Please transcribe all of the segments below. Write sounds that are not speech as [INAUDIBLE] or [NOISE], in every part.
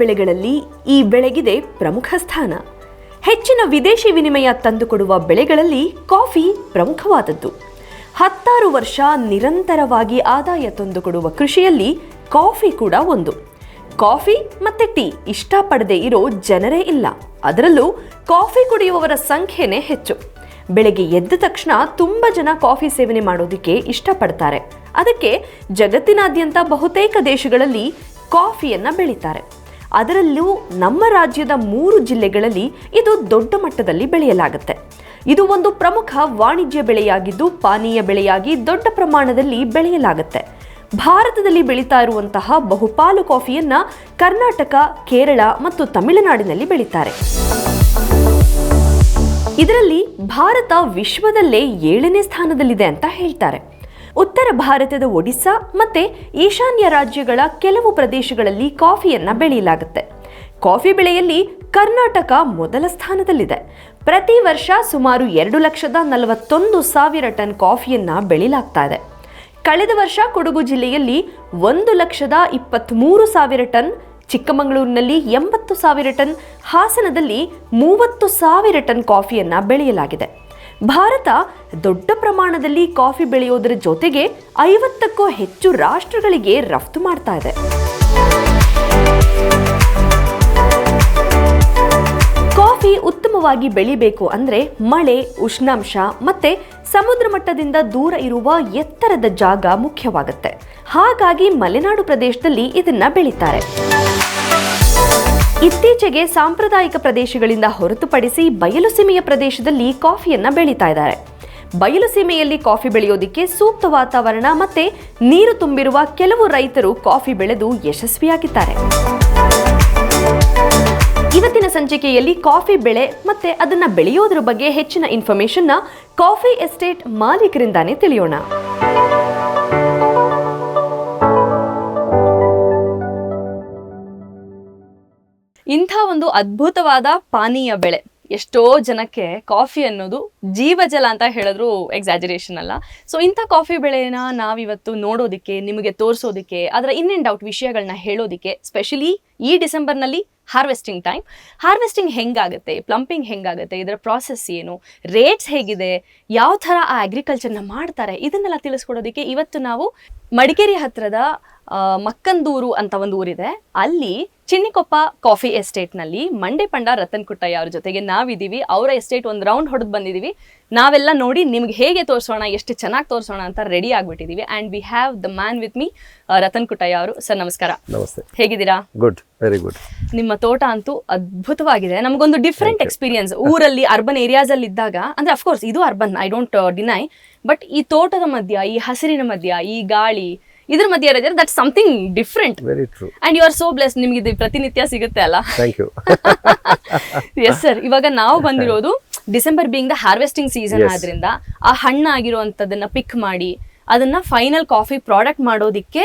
ಬೆಳೆಗಳಲ್ಲಿ ಈ ಬೆಳೆಗಿದೆ ಪ್ರಮುಖ ಸ್ಥಾನ. ಹೆಚ್ಚಿನ ವಿದೇಶಿ ವಿನಿಮಯ ತಂದುಕೊಡುವ ಬೆಳೆಗಳಲ್ಲಿ ಕಾಫಿ ಪ್ರಮುಖವಾದದ್ದು. ಹತ್ತಾರು ವರ್ಷ ನಿರಂತರವಾಗಿ ಆದಾಯ ತಂದುಕೊಡುವ ಕೃಷಿಯಲ್ಲಿ ಕಾಫಿ ಕೂಡ ಒಂದು. ಕಾಫಿ ಮತ್ತೆ ಟೀ ಇಷ್ಟಪಡದೆ ಇರೋ ಜನರೇ ಇಲ್ಲ. ಅದರಲ್ಲೂ ಕಾಫಿ ಕುಡಿಯುವವರ ಸಂಖ್ಯೆನೇ ಹೆಚ್ಚು. ಬೆಳಗ್ಗೆ ಎದ್ದ ತಕ್ಷಣ ತುಂಬ ಜನ ಕಾಫಿ ಸೇವನೆ ಮಾಡೋದಕ್ಕೆ ಇಷ್ಟಪಡ್ತಾರೆ. ಅದಕ್ಕೆ ಜಗತ್ತಿನಾದ್ಯಂತ ಬಹುತೇಕ ದೇಶಗಳಲ್ಲಿ ಕಾಫಿಯನ್ನು ಬೆಳೀತಾರೆ. ಅದರಲ್ಲೂ ನಮ್ಮ ರಾಜ್ಯದ ಮೂರು ಜಿಲ್ಲೆಗಳಲ್ಲಿ ಇದು ದೊಡ್ಡ ಮಟ್ಟದಲ್ಲಿ ಬೆಳೆಯಲಾಗುತ್ತೆ. ಇದು ಒಂದು ಪ್ರಮುಖ ವಾಣಿಜ್ಯ ಬೆಳೆಯಾಗಿದ್ದು ಪಾನೀಯ ಬೆಳೆಯಾಗಿ ದೊಡ್ಡ ಪ್ರಮಾಣದಲ್ಲಿ ಬೆಳೆಯಲಾಗುತ್ತೆ. ಭಾರತದಲ್ಲಿ ಬೆಳೀತಾ ಇರುವಂತಹ ಬಹುಪಾಲು ಕಾಫಿಯನ್ನ ಕರ್ನಾಟಕ, ಕೇರಳ ಮತ್ತು ತಮಿಳುನಾಡಿನಲ್ಲಿ ಬೆಳೀತಾರೆ. ಇದರಲ್ಲಿ ಭಾರತ ವಿಶ್ವದಲ್ಲೇ ಏಳನೇ ಸ್ಥಾನದಲ್ಲಿದೆ ಅಂತ ಹೇಳ್ತಾರೆ. ಉತ್ತರ ಭಾರತದ ಒಡಿಸ್ಸಾ ಮತ್ತು ಈಶಾನ್ಯ ರಾಜ್ಯಗಳ ಕೆಲವು ಪ್ರದೇಶಗಳಲ್ಲಿ ಕಾಫಿಯನ್ನು ಬೆಳೆಯಲಾಗುತ್ತೆ. ಕಾಫಿ ಬೆಳೆಯಲ್ಲಿ ಕರ್ನಾಟಕ ಮೊದಲ ಸ್ಥಾನದಲ್ಲಿದೆ. ಪ್ರತಿ ವರ್ಷ ಸುಮಾರು ಎರಡು ಲಕ್ಷದ ನಲವತ್ತೊಂದು ಸಾವಿರ ಟನ್ ಕಾಫಿಯನ್ನು ಬೆಳೆಯಲಾಗ್ತಾ ಇದೆ. ಕಳೆದ ವರ್ಷ ಕೊಡಗು ಜಿಲ್ಲೆಯಲ್ಲಿ ಒಂದು ಲಕ್ಷದ ಇಪ್ಪತ್ತ್ಮೂರು ಸಾವಿರ ಟನ್, ಚಿಕ್ಕಮಗಳೂರಿನಲ್ಲಿ ಎಂಬತ್ತು ಸಾವಿರ ಟನ್, ಹಾಸನದಲ್ಲಿ ಮೂವತ್ತು ಸಾವಿರ ಟನ್ ಕಾಫಿಯನ್ನು ಬೆಳೆಯಲಾಗಿದೆ. ಭಾರತ ದೊಡ್ಡ ಪ್ರಮಾಣದಲ್ಲಿ ಕಾಫಿ ಬೆಳೆಯೋದರ ಜೊತೆಗೆ ಐವತ್ತಕ್ಕೂ ಹೆಚ್ಚು ರಾಷ್ಟ್ರಗಳಿಗೆ ರಫ್ತು ಮಾಡ್ತಾ ಇದೆ. ಕಾಫಿ ಉತ್ತಮವಾಗಿ ಬೆಳಿಬೇಕು ಅಂದ್ರೆ ಮಳೆ, ಉಷ್ಣಾಂಶ ಮತ್ತೆ ಸಮುದ್ರ ಮಟ್ಟದಿಂದ ದೂರ ಇರುವ ಎತ್ತರದ ಜಾಗ ಮುಖ್ಯವಾಗುತ್ತೆ. ಹಾಗಾಗಿ ಮಲೆನಾಡು ಪ್ರದೇಶದಲ್ಲಿ ಇದನ್ನ ಬೆಳೀತಾರೆ. ಇತ್ತೀಚೆಗೆ ಸಾಂಪ್ರದಾಯಿಕ ಪ್ರದೇಶಗಳಿಂದ ಹೊರತುಪಡಿಸಿ ಬಯಲು ಸೀಮೆಯ ಪ್ರದೇಶದಲ್ಲಿ ಕಾಫಿಯನ್ನ ಬೆಳೀತಾ ಇದ್ದಾರೆ. ಬಯಲು ಸೀಮೆಯಲ್ಲಿ ಕಾಫಿ ಬೆಳೆಯೋದಿಕ್ಕೆ ಸೂಕ್ತ ವಾತಾವರಣ ಮತ್ತೆ ನೀರು ತುಂಬಿರುವ ಕೆಲವು ರೈತರು ಕಾಫಿ ಬೆಳೆದು ಯಶಸ್ವಿಯಾಗಿದ್ದಾರೆ. ಇವತ್ತಿನ ಸಂಚಿಕೆಯಲ್ಲಿ ಕಾಫಿ ಬೆಳೆ ಮತ್ತೆ ಅದನ್ನ ಬೆಳೆಯೋದ್ರ ಬಗ್ಗೆ ಹೆಚ್ಚಿನ ಇನ್ಫಾರ್ಮೇಶನ್ನ ಕಾಫಿ ಎಸ್ಟೇಟ್ ಮಾಲೀಕರಿಂದಾನೇ ತಿಳಿಯೋಣ. ಅದ್ಭುತವಾದ ಪಾನೀಯ ಬೆಳೆ. ಎಷ್ಟೋ ಜನಕ್ಕೆ ಕಾಫಿ ಅನ್ನೋದು ಜೀವಜಲ ಅಂತ ಹೇಳಿದ್ರು ಎಕ್ಸಾಜರೇಷನ್ ಅಲ್ಲ. ಸೊ ಇಂಥ ಕಾಫಿ ಬೆಳೆನ ನಾವಿವತ್ತು ನೋಡೋದಕ್ಕೆ ನಿಮಗೆ ತೋರಿಸೋದಕ್ಕೆ ಅದರ ಇನ್ ಡೌಟ್ ಔಟ್ ವಿಷಯಗಳನ್ನ ಹೇಳೋದಕ್ಕೆ ಸ್ಪೆಷಲಿ ಈ ಡಿಸೆಂಬರ್ನಲ್ಲಿ ಹಾರ್ವೆಸ್ಟಿಂಗ್ ಟೈಮ್ ಹಾರ್ವೆಸ್ಟಿಂಗ್ ಹೆಂಗಾಗುತ್ತೆ? ಪ್ಲಂಪಿಂಗ್ ಹೆಂಗಾಗುತ್ತೆ? ಇದರ ಪ್ರಾಸೆಸ್ ಏನು? ರೇಟ್ಸ್ ಹೇಗಿದೆ? ಯಾವ ಥರ ಆ ಅಗ್ರಿಕಲ್ಚರ್ನ ಮಾಡ್ತಾರೆ? ಇದನ್ನೆಲ್ಲ ತಿಳಿಸ್ಕೊಡೋದಕ್ಕೆ ಇವತ್ತು ನಾವು ಮಡಿಕೇರಿ ಹತ್ರದ ಆ, ಮಕ್ಕಂದೂರು ಅಂತ ಒಂದು ಊರಿದೆ. ಅಲ್ಲಿ ಚಿನ್ನಿಕೊಪ್ಪ ಕಾಫಿ ಎಸ್ಟೇಟ್ನಲ್ಲಿ ಮಂಡೆ ಪಂಡ ರತನ್ ಕುಟ್ಟಯ್ಯ ಅವ್ರ ಜೊತೆಗೆ ನಾವಿದ್ದೀವಿ. ಅವರ ಎಸ್ಟೇಟ್ ಒಂದು ರೌಂಡ್ ಹೊಡೆದು ಬಂದಿದ್ದೀವಿ. ನಾವೆಲ್ಲ ನೋಡಿ ನಿಮ್ಗೆ ಹೇಗೆ ತೋರಿಸೋಣ ಎಷ್ಟು ಚೆನ್ನಾಗಿ ತೋರಿಸೋಣ ಅಂತ ready ಆಗ್ಬಿಟ್ಟಿದೀವಿ and we have the man with me Ratan Kuttaiah ಅವರು. ಸರ್ ನಮಸ್ಕಾರ. ನಮಸ್ತೆ. ಹೇಗಿದ್ದೀರಾ? ಗುಡ್ ವೆರಿ ಗುಡ್ ನಿಮ್ಮ ತೋಟ ಅಂತೂ ಅದ್ಭುತವಾಗಿದೆ. ನಮಗೊಂದು ಡಿಫ್ರೆಂಟ್ ಎಕ್ಸ್ಪೀರಿಯನ್ಸ್ ಊರಲ್ಲಿ ಅರ್ಬನ್ ಏರಿಯಾಸ್ ಅಲ್ಲಿ ಇದ್ದಾಗ ಅಂದ್ರೆ ಅಫ್ಕೋರ್ಸ್ ಇದು urban I don't deny but ಈ ತೋಟದ ಮಧ್ಯ ಈ ಹಸಿರಿನ ಮಧ್ಯ ಈ ಗಾಳಿ ಇದ್ರ ಮಧ್ಯೆ ರಜೆ that something different very true and you are so bless ನಿಮ್ಗೆ ಇದು ಪ್ರತಿನಿತ್ಯ ಸಿಗುತ್ತೆ ಅಲ್ಲ? ಥ್ಯಾಂಕ್ ಯು ಎಸ್ ಸರ್ ಇವಾಗ ನಾವು ಬಂದಿರೋದು December being the harvesting season ಆದ್ರಿಂದ ಆ ಹಣ್ಣಾಗಿರುವಂತದನ್ನ ಪಿಕ್ ಮಾಡಿ ಅದನ್ನ ಫೈನಲ್ ಕಾಫಿ ಪ್ರಾಡಕ್ಟ್ ಮಾಡೋದಿಕ್ಕೆ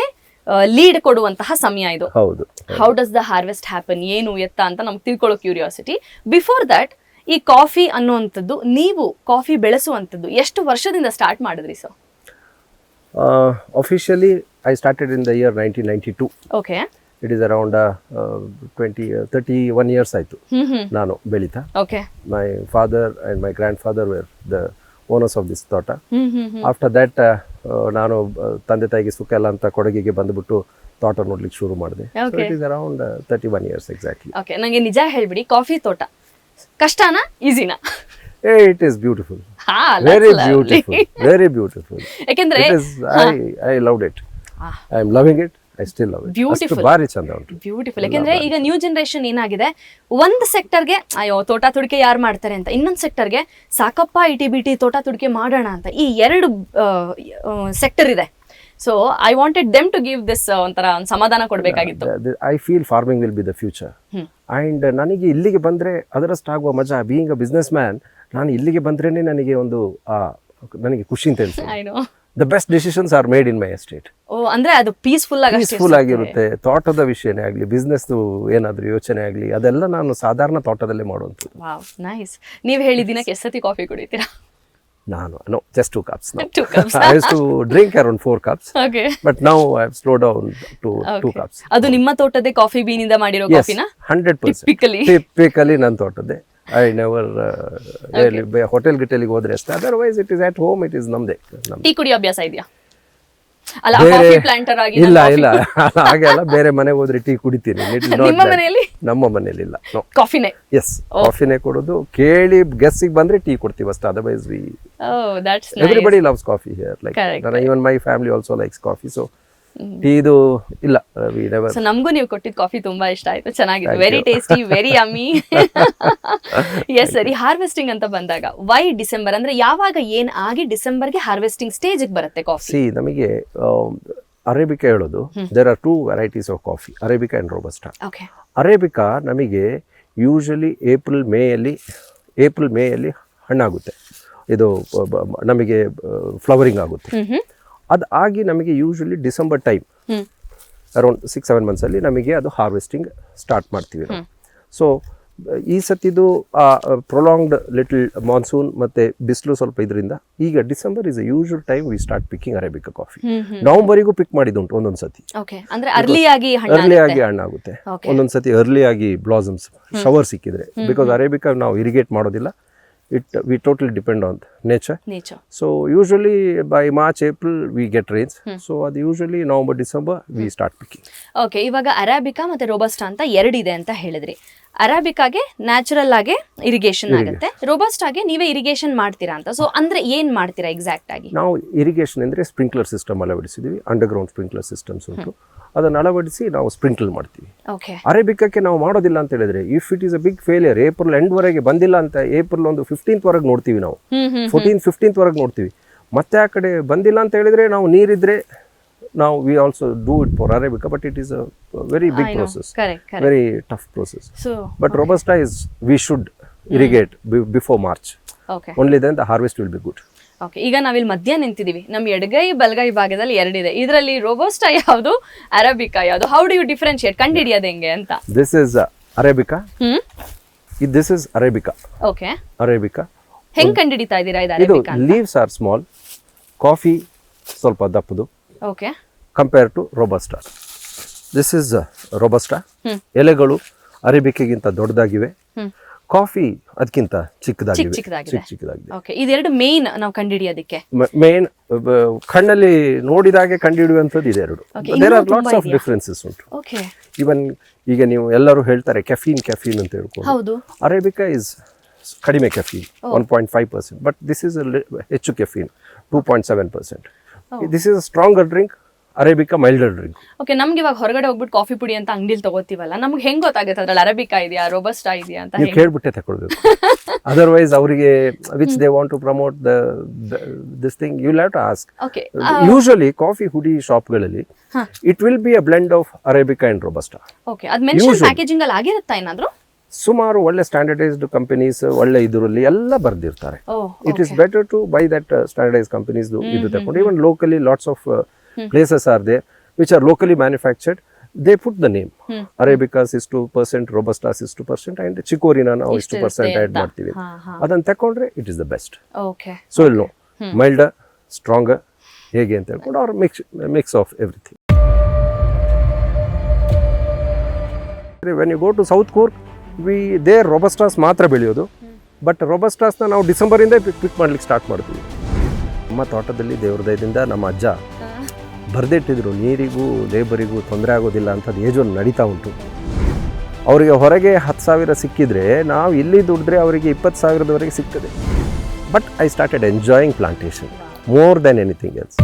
ಲೀಡ್ ಕೊಡುವಂತಹ ಸಮಯ ಇದು. ಹೌದು. How does the harvest happen ಏನು ಎತ್ತ ಅಂತ ನಮ್ಗೆ ತಿಳ್ಕೊಳ್ಳೋ ಕ್ಯೂರಿಯಾಸಿಟಿ ಬಿಫೋರ್ ದಟ್ ಈ ಕಾಫಿ ಅನ್ನುವಂಥದ್ದು ನೀವು ಕಾಫಿ ಬೆಳೆಸುವಂಥದ್ದು ಎಷ್ಟು ವರ್ಷದಿಂದ ಸ್ಟಾರ್ಟ್ ಮಾಡಿದ್ರಿ sir officially I started in the ninety two okay it is around twenty thirty one years ಆಯಿತು ನಾನು ಬೆಳೀತಾ. Okay my father and my grandfather were the owners of this ತೋಟ ಆಫ್ಟರ್ ದ್ಯಾಟ್ ನಾನು ಆ, ತಂದೆ ತಾಯಿಗೆ ಸುಖ ಇಲ್ಲ ಅಂತ ಕೊಡಗಿಗೆ ಬಂದುಬಿಟ್ಟು ತೋಟ ನೋಡ್ಲಿಕ್ಕೆ ಶುರು ಮಾಡಿದೆ. Okay. It is around thirty one years exactly okay ನಂಗೆ ನಿಜ ಹೇಳ್ಬಿಡಿ ಕಾಫಿ ತೋಟ ಕಷ್ಟನಾ ಈಸಿನಾ? ಇಟ್ ಈಸ್ ಬ್ಯೂಟಿಫುಲ್ ಹಾ ವೆರಿ. ಬ್ಯೂಟಿಫುಲ್ ವೆರಿ ಬ್ಯೂಟಿಫುಲ್ ಯಾಕೆಂದ್ರೆ It is, I, I loved it. I am loving it I still love beautiful ಭಾರಿ ಚಂದ ಉಂಟು. ಬ್ಯೂಟಿಫುಲ್ ಯಾಕೆಂದ್ರೆ ಈಗ ನ್ಯೂ ಜನರೇಷನ್ ಏನಾಗಿದೆ? ಒಂದು ಸೆಕ್ಟರ್ಗೆ ಅಯ್ಯೋ ತೋಟ ತುಡಿಕೆ ಯಾರು ಮಾಡ್ತಾರೆ ಅಂತ. ಇನ್ನೊಂದು ಸೆಕ್ಟರ್ಗೆ ಸಾಕಪ್ಪ ಐಟಿ ಬಿ ಟಿ ತೋಟ ತುಡಿಕೆ ಮಾಡೋಣ ಅಂತ. ಈ ಎರಡು ಸೆಕ್ಟರ್ ಇದೆ. So I wanted them to give this ಒಂಥರ ಒಂದು ಸಮಾಧಾನ ಕೊಡಬೇಕಾಗಿತ್ತು. I feel farming will be the future and ನನಗೆ ಇಲ್ಲಿಗೆ ಬಂದರೆ ಅದರಷ್ಟಾಗುವ ಮಜಾ. ಬೀಯಿಂಗ್ ಅ ಬಿಸ್ನೆಸ್ ಮ್ಯಾನ್ ನಾನು ಇಲ್ಲಿಗೆ ಬಂದ್ರೇ ನನಗೆ ಒಂದು ನನಗೆ ಖುಷಿ ಅಂತ ಹೇಳ್ತೀನಿ I the best decisions are made in my estate ಓ ಅಂದ್ರೆ ಅದು ಪೀಸ್ಫುಲ್ ಆಗಿ ಪೀಸ್ಫುಲ್ ಆಗಿರುತ್ತೆ. ತೋಟದ ವಿಷಯನೇ ಆಗಲಿ ಬಿಸ್ನೆಸ್ ಏನಾದರೂ ಯೋಚನೆ ಆಗಲಿ ಅದೆಲ್ಲ ನಾನು ಸಾಧಾರಣ ತೋಟದಲ್ಲೇ ಮಾಡುವಂಥದ್ದು. ವಾವ್ ನೈಸ್ ನೀವು ಹೇಳಿದಿನ ದಿನಕ್ಕೆ ಎಷ್ಟು ಸತಿ ಕಾಫಿ ಕುಡಿತೀರಾ ನಾನು no just two cups Two cups. I to drink around four cups okay but now I slow down to two cups ಅದು ನಿಮ್ಮ ತೋಟದೇ ಕಾಫಿ ಬೀನಿಂದ ಮಾಡಿರೋ ಕಾಫಿನ ಹಂಡ್ರೆಡ್ ಪರ್ಸೆಂಟ್ Typically. ಟಿಪಿಕಲಿ ನನ್ನ ತೋಟದ್ದೇ. ಐ ನೆವರ್ ಹೋಟೆಲ್ ಗಿಟೆಲ್ಗೆ ಹೋದ್ರೆ ಅಷ್ಟೇ. Otherwise it is at home it is ನಮ್ದೇ ಟೀ ಕುಡಿಯೋ ಅಭ್ಯಾಸ ಇದೆಯಾ? ಅಲ್ಲ ಬೇರೆ ಕಾಫಿ ಪ್ಲಾಂಟರ್ ಆಗಿ ಇಲ್ಲ ಇಲ್ಲ. ಹಾಗೆ ಅಲ್ಲ ಬೇರೆ ಮನೆಗೆ ಹೋದ್ರೆ ಟೀ ಕುಡಿತೀನಿ. [LAUGHS] It is not ನಿಮ್ಮ that. ಮನೆಯಲ್ಲಿ? ನಮ್ಮ ಮನೇಲಿ ಇಲ್ಲ ನೋ ಕಾಫಿನೇ ಎಸ್ ಕಾಫಿನೇ ಕೊಡೋದು. ಕೇಳಿ ಗೆಸ್ಸಿಗೆ ಬಂದ್ರೆ ಟೀ ಕೊಡ್ತೀವಿ ಅಷ್ಟೇ. Otherwise we O that's everybody loves coffee here like Correct. Even my family also likes coffee so ಟೀದು ಇಲ್ಲ ಸೊ ನಮಗೂ ನೀವು ಕೊಟ್ಟಿದ್ದ ಕಾಫಿ ತುಂಬಾ ಇಷ್ಟ ಆಯ್ತು ಚೆನ್ನಾಗಿತ್ತು very tasty very yummy yes ಸರಿ ಹಾರ್ವೆಸ್ಟಿಂಗ್ ಅಂತ ಬಂದಾಗ ವೈ ಡಿಸೆಂಬರ್ ಅಂದ್ರೆ ಯಾವಾಗ ಏನ್ ಆಗಿ ಡಿಸೆಂಬರ್ಗೆ ಹಾರ್ವೆಸ್ಟಿಂಗ್ ಸ್ಟೇಜ್ ಬರುತ್ತೆ ಕಾಫಿ ನಮಗೆ ಅರೇಬಿಕಾ ಹೇಳೋದು. There are two varieties of coffee arabica and robusta okay arabica ನಮಗೆ ಯೂಶಲಿ ಏಪ್ರಿಲ್ ಮೇಯಲ್ಲಿ ಏಪ್ರಿಲ್ ಮೇಯಲ್ಲಿ ಹಣ್ಣಾಗುತ್ತೆ. ಇದು ನಮಗೆ ಫ್ಲವರಿಂಗ್ ಆಗುತ್ತೆ. ಅದು ಆಗಿ ನಮಗೆ usually December time around six seven ಮಂತ್ಸಲ್ಲಿ ನಮಗೆ ಅದು ಹಾರ್ವೆಸ್ಟಿಂಗ್ ಸ್ಟಾರ್ಟ್ ಮಾಡ್ತೀವಿ ನಾವು. ಸೊ ಈ ಸತಿದು ಪ್ರೊಲಾಂಗ್ಡ್ ಲಿಟಲ್ ಮಾನ್ಸೂನ್ ಮತ್ತು ಬಿಸಿಲು ಸ್ವಲ್ಪ ಇದರಿಂದ ಈಗ December is a usual time we start picking Arabica coffee ನವಂಬರಿಗೂ pick ಮಾಡಿದುಂಟು ಒಂದೊಂದು ಸತಿ. ಅರ್ಲಿ ಆಗಿ ಹಣ್ಣಾಗುತ್ತೆ. ಒಂದೊಂದು ಸತಿ ಅರ್ಲಿ ಆಗಿ ಬ್ಲಾಸಮ್ಸ್ ಶವರ್ ಸಿಕ್ಕಿದ್ರೆ. ಬಿಕಾಸ್ ಅರೇಬಿಕಾ ನಾವು ಇರಿಗೇಟ್ ಮಾಡೋದಿಲ್ಲ. It we totally depend on nature nature so usually by March April we get rains so ಅದು usually November December we start picking okay ಇವಾಗ ಅರಾಬಿಕಾ ಮತ್ತೆ ರೋಬಸ್ಟಾ ಅಂತ ಎರಡಿದೆ ಅಂತ ಹೇಳಿದ್ರಿ. ಅರಾಬಿಕಾಗೆ ನ್ಯಾಚುರಲ್ ಆಗಿ ಇರಿಗೇಷನ್ ಆಗುತ್ತೆ. ರೋಬಸ್ಟಾಗೆ ನೀವೇ ಇರಿಗೇಷನ್ ಮಾಡ್ತೀರಾ ಅಂತ. ಸೊ ಅಂದ್ರೆ ಏನ್ ಮಾಡ್ತೀರಾ ಎಕ್ಸಾಕ್ಟ್ ಆಗಿ? ನಾವು ಇರಿಗೇಷನ್ ಅಂದ್ರೆ ಸ್ಪ್ರಿಂಕ್ಲರ್ ಸಿಸ್ಟಮ್ ಅಳವಡಿಸಿದೀವಿ ಅಂಡರ್ ಗ್ರೌಂಡ್ ಸ್ಪ್ರಿಂಕ್ಲರ್ ಸಿಸ್ಟಮ್ಸ್ ಉಂಟು ಅದನ್ನು ಅಳವಡಿಸಿ ನಾವು ಸ್ಪ್ರಿಂಕ್ಲ್ ಮಾಡ್ತೀವಿ. ಅರೇಬಿಕಕ್ಕೆ ನಾವು ಮಾಡೋದಿಲ್ಲ ಅಂತ ಹೇಳಿದ್ರೆ if it is a big failure April end ವರೆಗೆ ಬಂದಿಲ್ಲ ಅಂತ ಏಪ್ರಿಲ್ ಒಂದು ಫಿಫ್ಟೀನ್ತ್ ವರೆಗೆ ನೋಡ್ತೀವಿ ನಾವು. ಫೋರ್ಟೀನ್ ಫಿಫ್ಟೀನ್ತ್ ವರೆಗೆ ನೋಡ್ತೀವಿ. ಮತ್ತೆ ಆ ಕಡೆ ಬಂದಿಲ್ಲ ಅಂತ ಹೇಳಿದ್ರೆ ನಾವು ನೀರಿದ್ರೆ ನಾವು we also do it for arabica but it is a very big process very tough process but robusta is we should irrigate before March only then the harvest will be good okay ಈಗ ನಾವಿಲ್ಲಿ ಮಧ್ಯ ನಿಂತಿದ್ದೀವಿ ನಮ್ಮ ಎಡಗೈ ಬಲಗೈ ಭಾಗದಲ್ಲಿ ಎರಡಿದೆ. ಇದರಲ್ಲಿ robusta ಯಾವುದು? ಅರೇಬಿಕಾ ಯಾವುದು? ಹೌ ಡು ಯು ಡಿಫ್ರೆನ್ಶಿಯೇಟ್ ಕಂಡುಹಿಡಿಯೋದು ಹೆಂಗೆ ಅಂತ. This is arabica hmm? This is arabica okay arabica ಹೆಂಗ್ ಕಂಡುಹಿಡಿತಾ ಇದ್ದೀರಾ ಇದು ಇದು arabica leaves are small coffee ಸ್ವಲ್ಪ ದಪ್ಪದು. Okay compare to robusta this is robusta. ಎಲೆಗಳು ಅರೇಬಿಕೆಗಿಂತ ದೊಡ್ಡದಾಗಿವೆ. ಕಾಫಿ ಅದಕ್ಕಿಂತ ಚಿಕ್ಕದಾಗಿ ಚಿಕ್ಕ ಚಿಕ್ಕದಾಗಿದೆ. ಚಿಕ್ಕ ಚಿಕ್ಕದಾಗಿದೆ. ಓಕೆ ಇದೆರಡು ಮೇನ್ ನಾವು ಕಂಡುಹಿಡಿಯೋದಕ್ಕೆ. ಮೇನ್ ಕಣ್ಣಲ್ಲಿ ನೋಡಿದಾಗೆ ಕಂಡುಹಿಡಿಯುವಂಥದ್ದು ಇದೆರಡು. Okay, ದೇರ್ ಆರ್ ಲಾಟ್ಸ್ ತುಂಬಾ ಆಫ್ ಇದೆಯಾ? ಡಿಫ್ರೆನ್ಸಸ್ ಉಂಟು. ಓಕೆ ಈವನ್ ಈಗ ನೀವು ಎಲ್ಲರೂ ಹೇಳ್ತಾರೆ ಕೆಫೀನ್ ಕೆಫೀನ್ ಅಂತ ಹೇಳ್ಕೊಂಡು. ಹೌದು. ಅರೇಬಿಕಾ ಇಸ್ ಕಡಿಮೆ caffeine one point five percent but this is ಹೆಚ್ಚು caffeine two point seven percent this is a stronger drink arabica milder drink. Okay ನಮ್ಗೆ ಇವಾಗ ಹೊರಗಡೆ ಹೋಗ್ಬಿಟ್ಟು ಕಾಫಿ ಪುಡಿ ಅಂತ ಅಂಗಡಿಲಿ ತಗೋತೀವಲ್ಲ ನಮ್ಗೆ ಹೆಂಗ್ ಗೊತ್ತಾಗುತ್ತೆ ಅದ್ರಲ್ಲಿ ಅರೇಬಿಕಾ ಇದೆಯಾ ರೋಬಸ್ಟಾ ಇದೆಯಾ ಅಂತ ನೀವು ಕೇಳ್ಬಿಟ್ಟೆ ತಗೊಳ್ಬೇಕು. ಅದರ್ವೈಸ್ ಅವರಿಗೆ which they want to promote the this thing you have to ask okay usually coffee ಹುಡಿ ಶಾಪ್ಗಳಲ್ಲಿ it will be a blend of arabica and robusta okay ಅದ್ ಮೆನ್ಷನ್. ಪ್ಯಾಕೇಜಿಂಗ್ ಅಲ್ಲಿ ಆಗಿರುತ್ತಾ ಏನಾದರೂ? ಸುಮಾರು ಒಳ್ಳೆ ಸ್ಟ್ಯಾಂಡರ್ಡೈಸ್ಡ್ ಕಂಪನೀಸ್ ಒಳ್ಳೆ ಇದರಲ್ಲಿ ಎಲ್ಲ ಬರ್ದಿರ್ತಾರೆ. It is better to buy that standardise companies ಇದು ತಗೊಂಡು. Even locally lots of places are they which are locally manufactured they put the name arabicas ಇಷ್ಟು ಪರ್ಸೆಂಟ್ ರೋಬಸ್ಟಾಸ್ ಇಷ್ಟು ಪರ್ಸೆಂಟ್ ಅಂಡ್ ಚಿಕೋರಿನ ನಾವು ಇಷ್ಟು ಪರ್ಸೆಂಟ್ ಆ್ಯಡ್ ಮಾಡ್ತೀವಿ. ಅದನ್ನ ತಕೊಂಡ್ರೆ it is the best so I'll know mild strong ಹೇಗೆ ಅಂತ ಹೇಳ್ಕೊಂಡು ಅವ್ರ mix mix of everything when you go to south Coorg we they robustas ಮಾತ್ರ ಬೆಳೆಯೋದು. ಬಟ್ ರೊಬಸ್ಟಾಸ್ನ ನಾವು ಡಿಸೆಂಬರಿಂದ ಪಿಕ್ ಪಿಕ್ ಮಾಡ್ಲಿಕ್ಕೆ ಸ್ಟಾರ್ಟ್ ಮಾಡ್ತೀವಿ. ನಮ್ಮ ತೋಟದಲ್ಲಿ ದೇವ್ರ ದಯದಿಂದ ನಮ್ಮ ಅಜ್ಜ ಬರೆದಿಟ್ಟಿದ್ರು, ನೀರಿಗೂ ಲೇಬರಿಗೂ ತೊಂದರೆ ಆಗೋದಿಲ್ಲ ಅಂಥದ್ದು ಏಜೋನ್ ನಡೀತಾ ಉಂಟು. ಅವರಿಗೆ ಹೊರಗೆ ಹತ್ತು ಸಾವಿರ ಸಿಕ್ಕಿದ್ರೆ ನಾವು ಇಲ್ಲಿ ದುಡಿದ್ರೆ ಅವರಿಗೆ ಇಪ್ಪತ್ತು ಸಾವಿರದವರೆಗೆ ಸಿಗ್ತದೆ. But I started enjoying plantation more than anything else